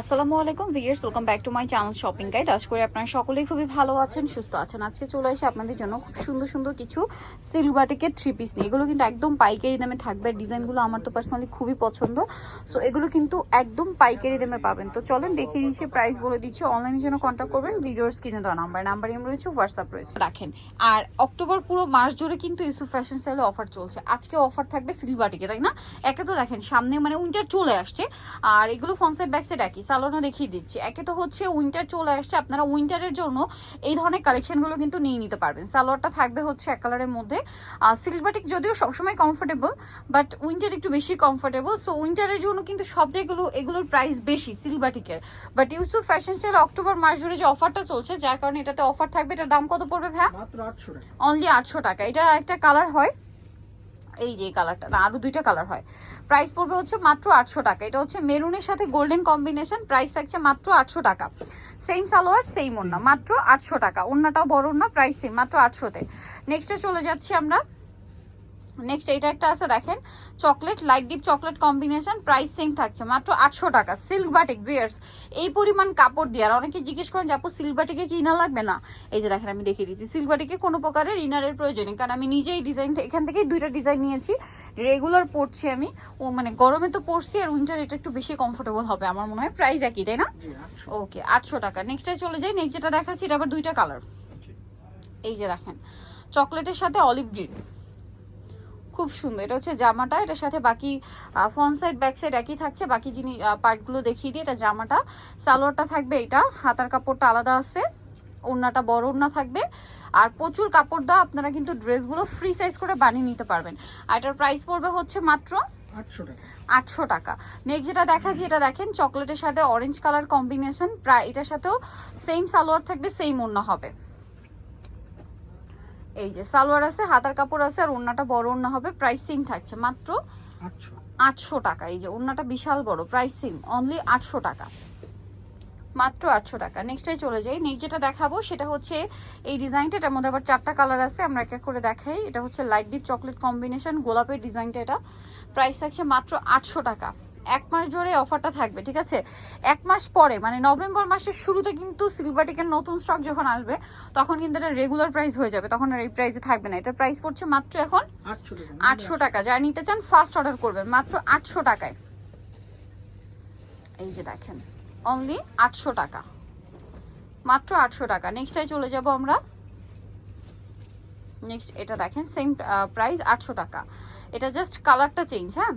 আসসালামু আলাইকুম viewers welcome back to my channel shopping guide আশা করি আপনারা সকলেই খুবই ভালো আছেন, সুস্থ আছেন। আজকে চলে এসে আপনাদের জন্য খুব সুন্দর সুন্দর কিছু সিলভাটিকের থ্রি পিস নিয়ে। এগুলো কিন্তু একদম পাইকারি দামে থাকবে। ডিজাইনগুলো আমার তো পার্সোনালি খুবই পছন্দ। সো এগুলো কিন্তু একদম পাইকারি দামে পাবেন। তো চলেন দেখে নিচ্ছি প্রাইস বলে দিচ্ছি। অনলাইনের জন্য কন্ট্যাক্ট করবেন। ভিডিওর স্ক্রিনে দেওয়া নাম্বার নাম্বার এম রয়েছে হোয়াটসঅ্যাপ রয়েছে। রাখেন আর অক্টোবর পুরো মাস জুড়ে কিন্তু ইউসুফ ফ্যাশন স্টাইলে অফার চলছে। আজকে অফার থাকবে সিলভাটিকে তাই না? একে তো দেখেন, সামনে মানে উইন্টার চলে আসছে। আর এগুলো ব্যাক সাইড একই সালোনও দেখিয়ে দিচ্ছি। একে তো হচ্ছে উইন্টার চলে আসছে আপনারা উইন্টারের জন্য এই ধরনের কালেকশনগুলো কিন্তু নিয়ে নিতে পারবেন। সালোয়ারটা থাকবে হচ্ছে এক কালারের মধ্যে। সিলভাটিক যদিও সবসময় কমফোর্টেবল বাট উইন্টার একটু বেশি কমফোর্টেবল সো উইন্টারের জন্য কিন্তু সব জায়গাগুলো এগুলোর প্রাইস বেশি সিলভাটিকের but Yusuf fashion style October মাস জুড়ে যে অফারটা চলছে যার কারণে এটাতে অফার থাকবে এটার দাম কত পড়বে টাকা। অনলি আটশো টাকা। এটা একটা কালার হয় এই যে কালারটা না, আরও দুইটা কালার হয়। প্রাইস পড়বে হচ্ছে মাত্র আটশো টাকা। এটা হচ্ছে মেরুনের সাথে গোল্ডেন কম্বিনেশন প্রাইস থাকছে মাত্র আটশো টাকা। সেম সালোয়ার সেম ওন্না মাত্র আটশো টাকা। ওন্নাটাও বড় ওন্না প্রাইস সেম মাত্র আটশোতে। নেক্সটে চলে যাচ্ছি আমরা নেক্সট এটা একটা আছে দেখেন। Chocolate light deep chocolate combination price same থাকছে মাত্র আটশো টাকা। সিল্ক বাটিক ভিয়ার্স এই পরিমাণ কাপড় দিয়ে আর অনেকে জিজ্ঞেস করেন যে আপু সিল্ক বাটিকে কি ইনার লাগবে? না। এই যে দেখেন আমি দেখিয়ে দিচ্ছি। সিল্ক বাটিকে কোনো প্রকারের ইনারের প্রয়োজন নেই কারণ আমি নিজেই ডিজাইনটা এখান থেকেই দুইটা ডিজাইন নিয়েছি। রেগুলার পরছি আমি। ও মানে গরমে তো পরছি আর উইন্টার এটা একটু বেশি কমফোর্টেবল হবে আমার মনে হয়। প্রাইস একই তাই না? ওকে আটশো। টাকা। নেক্সটে চলে যাই। নেক্সট যেটা দেখাচ্ছি এটা আবার দুইটা কালার এই যে দেখেন চকলেটের সাথে অলিভ গ্রিন খুব সুন্দর। এটা হচ্ছে জামাটা এটার সাথে বাকি ফ্রন্ট সাইড ব্যাক সাইড একই থাকছে। বাকি যিনি পার্টগুলো দেখিয়ে দিই। এটা জামাটা সালোয়ারটা থাকবে এটা হাতার কাপড়টা আলাদা আছে ওড়নাটা বড় ওড়না থাকবে। আর প্রচুর কাপড় দেওয়া আপনারা কিন্তু ড্রেসগুলো ফ্রি সাইজ করে বানিয়ে নিতে পারবেন। আর এটার প্রাইস পড়বে হচ্ছে মাত্র আটশো টাকা। আটশো টাকা। নেক্সট যেটা দেখাচ্ছি এটা দেখেন চকলেটের সাথে অরেঞ্জ কালার কম্বিনেশন প্রায় এটার সাথেও সেম সালোয়ার থাকবে সেম ওড়না হবে। এই যে সালোয়ার আছে হাতার কাপড় আছে আর ওড়নাটা বড় ওড়না হবে প্রাইস থাকছে মাত্র আটশো। টাকা। এই যে ওড়নাটা বিশাল বড় প্রাইস অনলি আটশো টাকা। মাত্র আটশো টাকা। নেক্সটে চলে যাই। নেক্সট যেটা দেখাবো সেটা হচ্ছে এই ডিজাইনটা এটার মধ্যে আবার চারটা কালার আছে আমরা এক এক করে দেখাই। এটা হচ্ছে লাইট ডিপ চকলেট কম্বিনেশন গোলাপের ডিজাইনটা এটা। প্রাইস থাকছে মাত্র আটশো টাকা। এক মাস জোরে অফারটা থাকবে ঠিক আছে? এক মাস পরে মানে নভেম্বর মাসের শুরুতে কিন্তু সিলভারটিকের নতুন স্টক যখন আসবে তখন কিন্তু এটা রেগুলার প্রাইস হয়ে যাবে তখন আর এই প্রাইসে থাকবে না। এটার প্রাইস পড়ছে মাত্র এখন আটশো টাকা টাকা। যা নিতে চান ফার্স্ট অর্ডার করবেন মাত্র আটশো টাকায়। এই যে দেখেন অনলি আটশো টাকা। মাত্র আটশো টাকা। নেক্সটটাই চলে যাব আমরা। নেক্সট এটা দেখেন সেম প্রাইস আটশো টাকা। এটা জাস্ট কালারটা চেঞ্জ হ্যাঁ?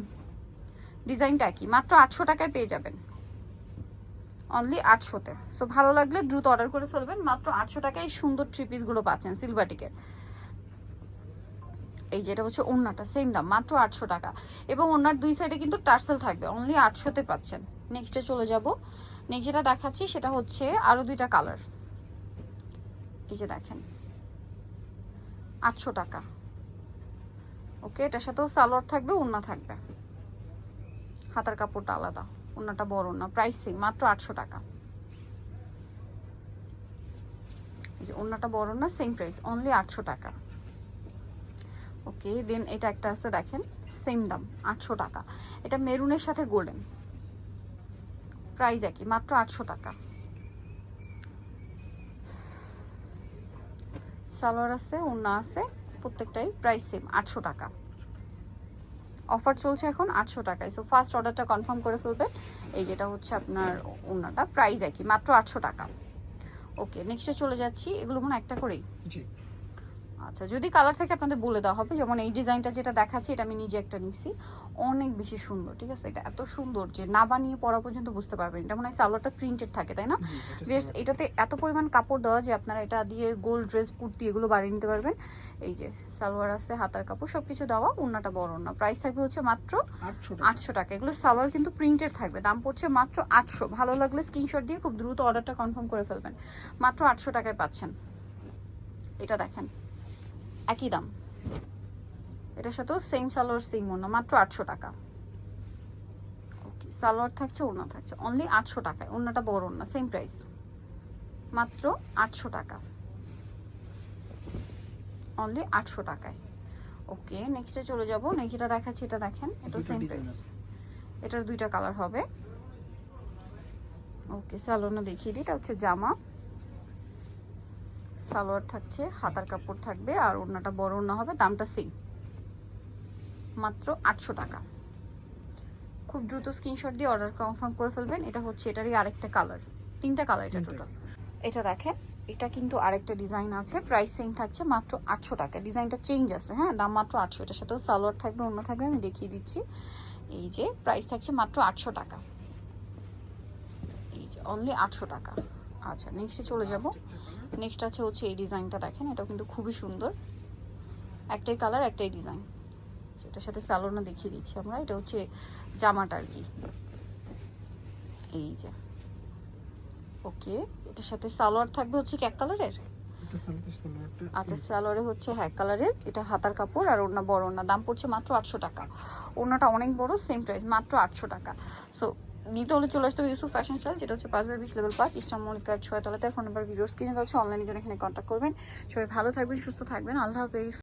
ডিজাইনটা কি মাত্র আটশো টাকায় পেয়ে যাবেন। অনলি আটশোতে। সো ভালো লাগলে দ্রুত অর্ডার করে ফেলবেন। মাত্র আটশো টাকায় সুন্দর থ্রি পিসগুলো পাচ্ছেন সিলভাটিকের এই যেটা হচ্ছে ওড়নাটা সেম দাম, মাত্র আটশো টাকা। এবং ওড়নার দুই সাইডে কিন্তু টার্সেল থাকবে। অনলি আটশোতে পাচ্ছেন। নেক্সটে চলে যাব। নেক্সট যেটা দেখাচ্ছি সেটা হচ্ছে আরও দুইটা কালার এই যে দেখেন। আটশো টাকা। ওকে এটার সাথেও সালোয়ার থাকবে, ওড়না থাকবে। হাতার কাপড়টা আলাদা, ওড়নাটা বড় না প্রাইস মাত্র আটশো টাকা। যে ওড়নাটা বড় না সেম প্রাইস অনলি আটশো টাকা। ওকে দেন এটা একটা আছে, দেখেন সেম দাম, আটশো টাকা। এটা মেরুনের সাথে গোল্ডেন প্রাইস একই, মাত্র আটশো টাকা। সালোয়ার আছে, ওড়না আছে, প্রত্যেকটাই প্রাইস সেম আটশো টাকা। অফার চলছে এখন আটশো টাকায়। সো ফার্স্ট অর্ডারটা কনফার্ম করে ফেলবেন এই যেটা হচ্ছে আপনার ওনাটা। প্রাইস একই, মাত্র আটশো টাকা। ওকে নেক্সটে চলে যাচ্ছি। এগুলো মনে একটা করেই? জি। আচ্ছা যদি কালার থেকে আপনাদের বলে দেওয়া হবে যেমন এই ডিজাইনটা যেটা দেখাচ্ছি এটা আমি নিজে একটা নিছি। অনেক বেশি সুন্দর ঠিক আছে? এটা এত সুন্দর যে না বানিয়ে পড়া পর্যন্ত বুঝতে পারবেন। এটা মনে হয় সালোয়ারটা প্রিন্টেড থাকে তাই না? বেশ এটাতে এত পরিমাণ কাপড় দেওয়া যে আপনারা এটা দিয়ে গোল্ড ড্রেস কুর্তি এগুলো বানিয়ে নিতে পারবেন। এই যে সালোয়ার আছে হাতার কাপড় সব কিছু দেওয়া ওড়নাটা বড় না প্রাইস থাকবে হচ্ছে মাত্র আটশো টাকা। এগুলো সালোয়ার কিন্তু প্রিন্টেড থাকবে দাম পড়ছে মাত্র আটশো। ভালো লাগলে স্ক্রিনশট দিয়ে খুব দ্রুত অর্ডারটা কনফার্ম করে ফেলবেন। মাত্র আটশো টাকায় পাচ্ছেন। এটা দেখেন। একই দাম। এটার সাথেও সেম সালোয়ার সেম ওনা মাত্র আটশো টাকা। ওকে সালোয়ার থাকছে ওনা থাকছে। অনলি আটশো টাকায়। ওনাটা বড় না সেম প্রাইস মাত্র আটশো টাকা। অনলি আটশো টাকায়। ওকে নেক্সটে চলে যাব। নেক্সট যেটা দেখাচ্ছি এটা দেখেন। এটা সেম প্রাইস এটার দুইটা কালার হবে। ওকে সালোয়ারটা দেখিয়ে দিই। এটা হচ্ছে জামা। সালোয়ার থাকছে হাতার কাপড় থাকবে আর ওড়নাটা বড় ওড়না হবে দামটা সেম মাত্র আটশো টাকা। খুব দ্রুত স্ক্রিনশট দিয়ে অর্ডার কনফার্ম করে ফেলবেন এটা হচ্ছে এটারই আরেকটা কালার তিনটা কালার এটা টোটাল এটা দেখেন এটা কিন্তু আরেকটা ডিজাইন আছে প্রাইস সেম থাকছে মাত্র আটশো টাকা। ডিজাইনটা চেঞ্জ আছে হ্যাঁ দাম মাত্র আটশো। এটার সাথেও সালোয়ার থাকবে অন্য থাকবে আমি দেখিয়ে দিচ্ছি। এই যে প্রাইস থাকছে মাত্র আটশো টাকা। এই যে অনলি আটশো টাকা। আচ্ছা নেক্সটে চলে যাব। নেক্সট আছে হচ্ছে এই ডিজাইনটা দেখেন এটাও কিন্তু খুবই সুন্দর। একটাই কালার একটাই ডিজাইন এটার সাথে স্যালোনা দেখিয়ে দিচ্ছি আমরা এটা হচ্ছে জামাটা আর কি। এই যে। ওকে এটার সাথে সালোয়ার থাকবে হচ্ছে এক কালারের আচ্ছা সালোয়ারে হচ্ছে হ্যাঁ কালারের এটা হাতার কাপড় আর ওড়না বড় ওড়না। দাম পড়ছে মাত্র আটশো টাকা। ওড়নাটা অনেক বড় সেম প্রাইস মাত্র আটশো টাকা। সো নিতে হলে চলে আসতে ইউসুফ ফ্যাশন স্টাইল যেটা হচ্ছে পাঁচ বাই বিশ লেভেল পাঁচ ইস্টার মল্লিকার ছয় তলাতে ফোন নাম্বার ভিডিওস কিনে দেওয়া হচ্ছে অনলাইনে জন্য এখানে কন্ট্যাক্ট করবেন। সবাই ভালো থাকবেন, সুস্থ থাকবেন। আল্লাহ হাফেজ।